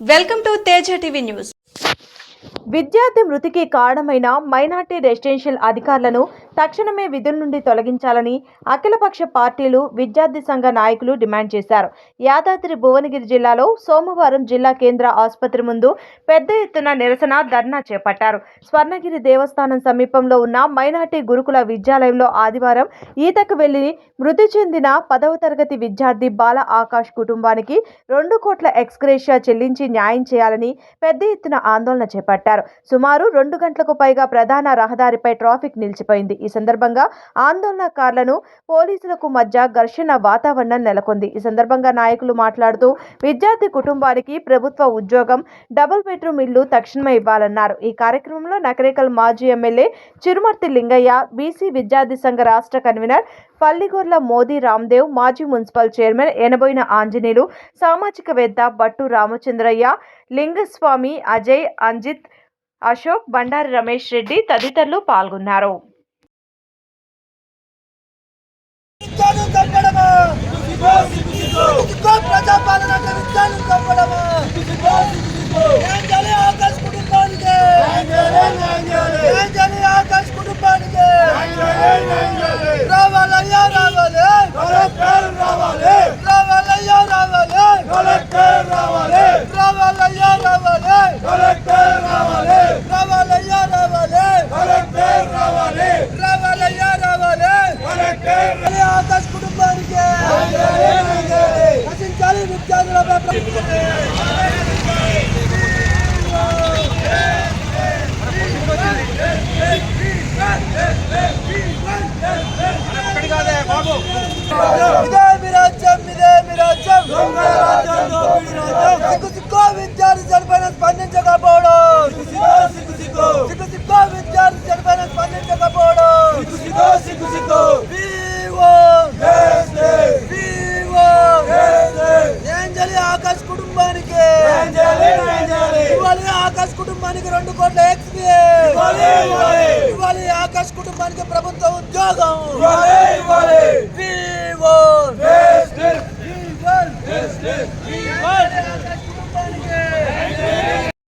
Welcome to Teja TV news. విద్యార్థి మృతికి కారణమైన మైనార్టీ రెసిడెన్షియల్ అధికారులను తక్షణమే విధుల నుండి తొలగించాలని అఖిలపక్ష పార్టీలు విద్యార్థి సంఘ నాయకులు డిమాండ్ చేశారు. యాదాద్రి భువనగిరి జిల్లాలో సోమవారం జిల్లా కేంద్ర ఆసుపత్రి ముందు పెద్ద ఎత్తున నిరసన ధర్నా చేపట్టారు. స్వర్ణగిరి దేవస్థానం సమీపంలో ఉన్న మైనార్టీ గురుకుల విద్యాలయంలో ఆదివారం ఈతకు వెళ్ళి మృతి చెందిన పదవ తరగతి విద్యార్థి బాల ఆకాష్ కుటుంబానికి రెండు కోట్ల ఎక్స్గ్రేషియా చెల్లించి న్యాయం చేయాలని పెద్ద ఎత్తున ఆందోళన చేపట్టారు. సుమారు రెండు గంటలకు పైగా ప్రధాన రహదారిపై ట్రాఫిక్ నిలిచిపోయింది. ఈ సందర్భంగా ఆందోళనకారులను పోలీసులకు మధ్య ఘర్షణ వాతావరణం నెలకొంది. ఈ సందర్భంగా నాయకులు మాట్లాడుతూ విద్యార్థి కుటుంబానికి ప్రభుత్వ ఉద్యోగం డబుల్ బెడ్రూమ్ ఇల్లు తక్షణమే ఇవ్వాలన్నారు. ఈ కార్యక్రమంలో నకరేకల్ మాజీ ఎమ్మెల్యే చిరుమర్తి లింగయ్య బీసీ విద్యార్థి సంఘ రాష్ట్ర కన్వీనర్ పల్లిగొర్ల మోదీ రామ్దేవ్ మాజీ మున్సిపల్ చైర్మన్ ఎనబోయిన ఆంజనేయులు సామాజికవేత్త బట్టు రామచంద్రయ్య లింగస్వామి అజయ్ అంజిత్ అశోక్ బండారి రమేష్ రెడ్డి తదితరులు పాల్గొన్నారు. ఆకాష్ కుటుంబానికి రెండు కోట్ల ఇవ్వాలి ఆకాష్ కుటుంబానికి ప్రభుత్వ ఉద్యోగం. ఇవ్వాలి